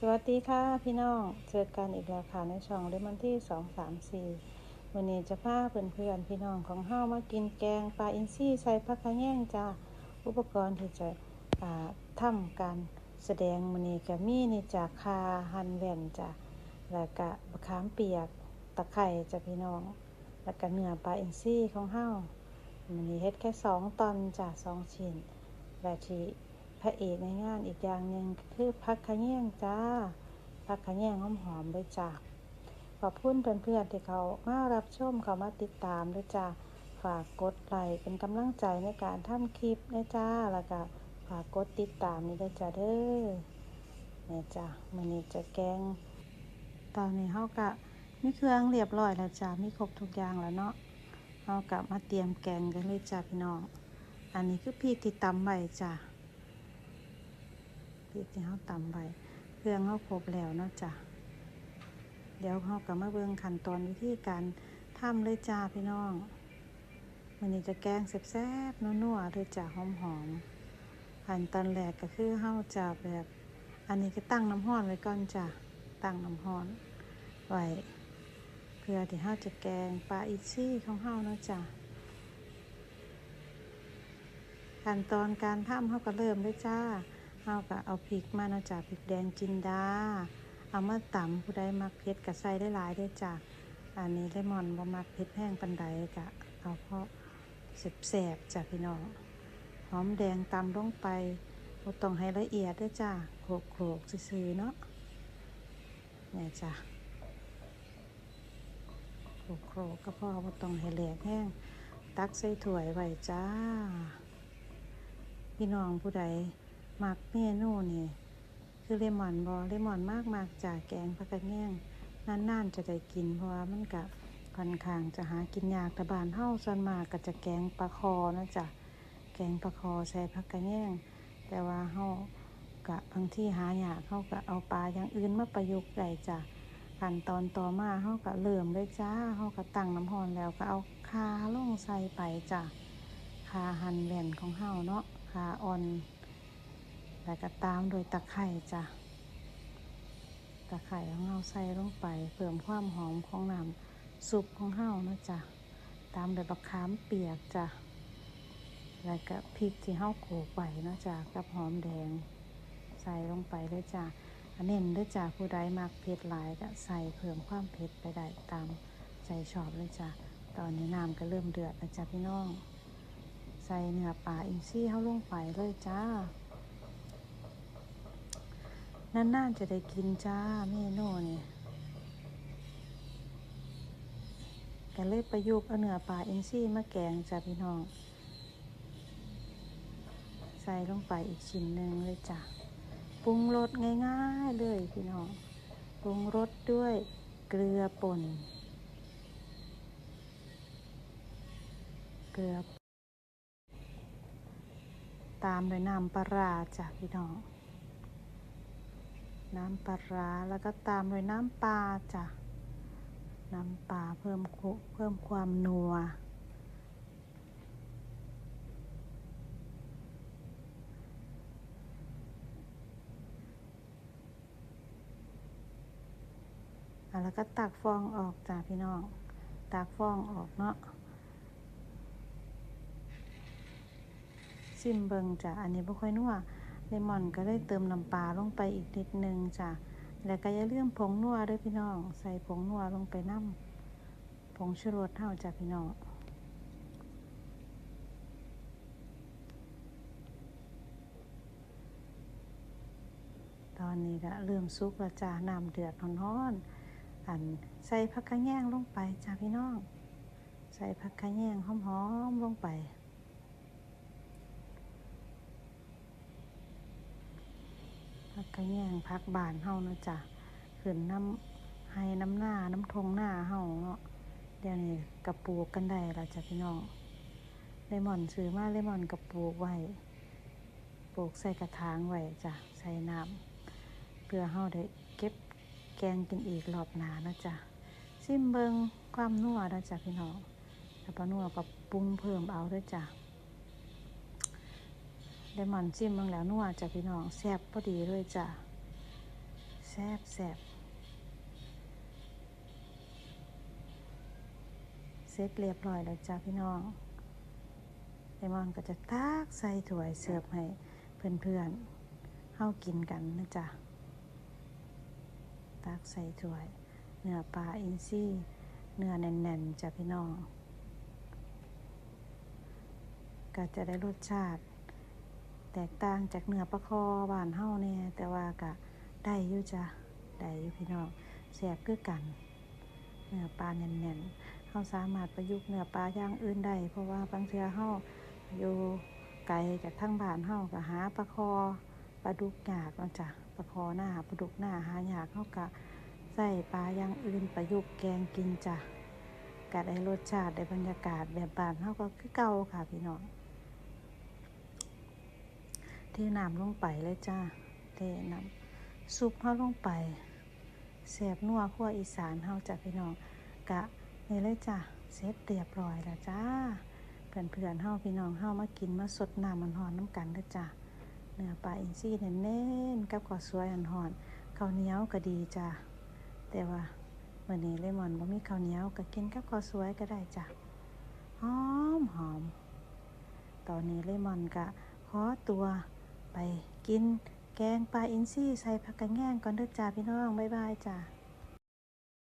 สวัสดีค่ะพี่น้องเจอกันอีกแล้วค่ะในช่องเลมอนที่สองสามสี่วันนี้จะพาเพื่อนๆพี่น้องของเฮามากินแกงปลาอินทรีใส่ผักขะแยงจ้าอุปกรณ์ที่จะอ่าทำการแสดงมันนี้ก็มีนี่จากคาหั่นแว่นจ้ะแล้วก็มะขามเปียกตะไคร่จ้ะพี่น้อง แล้วก็เนื้อปลาอินทรีของเฮามันนี้เฮ็ดแค่สองตอนจ้ะสองชิ้นและที่ พระเอกในงานอีกอย่างหนึ่งคือพักขะแยงจ้าพักขะแยงหอมหอมๆเลยจ้าขอบคุณเพื่อนๆที่เขามารับชมเขามาติดตามด้วยจ้าฝากกดไลค์เป็นกำลังใจในการทำคลิปนะจ้าแล้วก็ฝากกดติดตามนี่ด้วยจ้าเด้อเนี่ยจ้ามันนี้จะแกงตอนนี้เฮากะมีเครื่องเรียบร้อยแล้วจ้ามีครบทุกอย่างแล้วเนาะเฮากะมาเตรียมแกงกันเลยจ้าพี่น้องอันนี้คือพริกที่ตำไว้จ้า ริกที่เขาตำไปเครื่องเขาครบแล้วเนาะจ้ะเดี๋ยวเขาก็มาเบิ่งขั้นตอนวิธีการทำเลยจ้าพี่น้องวันนี้จะแกงแซ่บๆนัวๆเลยจ้ะหอมๆขั้นตอนแรกก็คือเขาจะแบบ อันนี้ก็ตั้งน้ำร้อนไว้ก่อนจ้ะตั้งน้ำร้อนไว้เพื่อที่เขาจะแกงปลาอิชี่ของเขาเนาะจ้ะขั้นตอนการทำเขาก็เริ่มเลยจ้า เอาก็เอาพริกมาเนาะจ้ะพริกแดงจินดา เอามาตำผู้ใดมักเผ็ดก็ใส่ได้หลายๆเด้จ้ะอันนี้เลมอนบ่มักเผ็ดแห้งปันใดก็เอาเพาะแสบๆจ้ะพี่น้องหอมแดงตำลงไปบ่ต้องให้ละเอียดด้อจ้ะโขลกๆซื่อๆเนาะเนี่ยจ้ะโขลกๆก็พอบ่ต้องให้แหลกแห้งตักใส่ถ้วยไว้จ้า พี่น้องผู้ใด มักเมนูนี่ คือเลมอนบอเลมอนมากมากจากแกงผักกระแยงนานๆจะได้กินเพราะว่ามันกับค่อนข้างจะหากินยากแต่บานเฮาส่วนมากก็จะแกงปลาคอนะจ๊ะแกงปลาคอใส่ผักกระแยงแต่ว่าเฮากะบางที่หายากเฮาก็เอาปลาอย่างอื่นมาประยุกต์ได้จ้ะขั้นตอนต่อมาเฮาก็เริ่มเลยจ้าเฮาก็ตั้งน้ำร้อนแล้วก็เอาคาลงใส่ไปจ้ะคาหั่นแว่นของเฮาเนาะคาอ่อน แล้วก็ตามโดยตะไคร่จ้ะ ตะไคร่ของเราใส่ลงไปเพิ่มความหอมของน้ำซุปของเฮานะจ๊ะตามด้วยบักขามเปียกจ้ะ แล้วก็พริกที่เฮาโขลกไว้นะจ๊ะกับหอมแดง ใส่ลงไปเลยจ้ะอันเน้นด้วยจ้ะผู้ใดมักเผ็ดหลายก็ใส่เพิ่มความเผ็ดไปได้ตามใจชอบเลยจ้ะ ตอนนี้น้ำก็เริ่มเดือดแล้วจ้ะพี่น้อง ใส่เนื้อปลาอินทรีย์เข้าลงไปเลยจ้า นานๆจะได้กินจ้าเมนูนี่ก็เลยประยุกต์เอาเนื้อปลาอินทรีมาแกงจ้าพี่น้อง ใส่ลงไปอีกชิ้นหนึ่งเลยจ้ะปรุงรสง่ายๆเลยพี่น้องปรุงรสด้วยเกลือป่น เกลือ ตามด้วยน้ำปลาร้าจ้ะพี่น้อง น้ำปลาร้าแล้วก็ตามด้วยน้ำปลาจ้ะ น้ำปลาเพิ่มคุเพิ่มความนัว แล้วก็ตักฟองออกจ้ะพี่น้อง ตักฟองออกเนาะซิมเบิงจ้ะ อันนี้บ่ค่อยนัว เลมอนก็ได้เติมน้ำปลาลงไปอีกนิดนึงจ้ะ แล้วก็อย่าลืมผงนัวด้วยพี่น้อง ใส่ผงนัวลงไปน้ำผงชูรสเท่าจ้ะพี่น้องตอนนี้ก็เริ่มสุกล้วจ้าน้ำเดือดร้อนๆอันใส่ผักกะแยงลงไปจ้าพี่น้อง ใส่ผักกะแยงหอมๆลงไป ผักกะแยงผักบานเฮานะจ้ะขึ้นน้ำให้น้ำหน้าน้ำทงหน้าเฮาเนาะเดี๋ยวนี้กระปูกกันได้ละจ้ะพี่น้องเลมอนซื้อมาเลมอนกระปูกไว้ปลูกใส่กระถางไว้จ้ะใส่น้ำเพื่อเฮาได้เก็บแกงกินอีกรอบหนานะจ้ะซิมเบิงความนัวนะจ้ะพี่น้องแล้วพอนัวก็ปรุงเพิ่มเอาด้วยจ้ะ เลมอนจิ้มเบางแล้วนัวจ้ะพี่น้องแซ่บพอดีเลยจ้ะแซ่บแซ่บเสร็จเรียบร้อยแล้วจ้าพี่น้องเลมอนก็จะตักใส่ถ้วยเสิร์ฟให้เพื่อนๆเฮากินกันนะจ๊ะตักใส่ถ้วย เนื้อปลาอินทรีเนื้อแน่นๆจ้ะพี่น้องก็จะได้รสชาติ แตกต่างจากเนื้อปลาคอบานเฮาเนี่ยแต่ว่าก็ได้อยู่จ้ะได้อยู่พี่น้องแซ่บคือกัน เนื้อปลาแน่นๆเฮาสามารถประยุกต์เนื้อปลาอย่างอื่นได้เพราะว่าบางเทื่อเฮาอยู่ไกลจากทางบ้านเฮาก็หาปลาคอปลาดุกยากนาะจ้ะปลาคอหน้าปลาดุกหน้าหายากเฮาก็ใส่ปลาอย่างอื่นประยุกต์แกงกินจ้ะก็ได้รสชาติได้บรรยากาศแบบบ้านเฮาก็คือเก่าค่ะพี่น้อง เทน้ำลงไปเลยจ้าเทน้ำซุปเฮาลงไปแสบนัวขั้วอีสานเฮาจ้ะพี่น้องกะนี่เลยจ้ะเสร็จเรียบร้อยแล้วจ้าเพื่อนเพื่อนๆเฮาพี่น้องเฮามากินมาสดน้ำมันหอนน้ำกันเด้อจ้าเนื้อปลาอินทรีเน้นๆกับข้าวสวยอันหอนข้าวเหนียวก็ดีจ้าแต่ว่าวันนี้เลมอนบ่มีข้าวเหนียวก็กินกับข้าวสวยก็ได้จ้ะหอมหอม ตอนนี้เลมอนก็ขอตัว ไปกินแกงปลาอินทรีใส่ผักกระแง่งก่อนเด้อจ้าพี่น้อง บ๊ายบายจ้า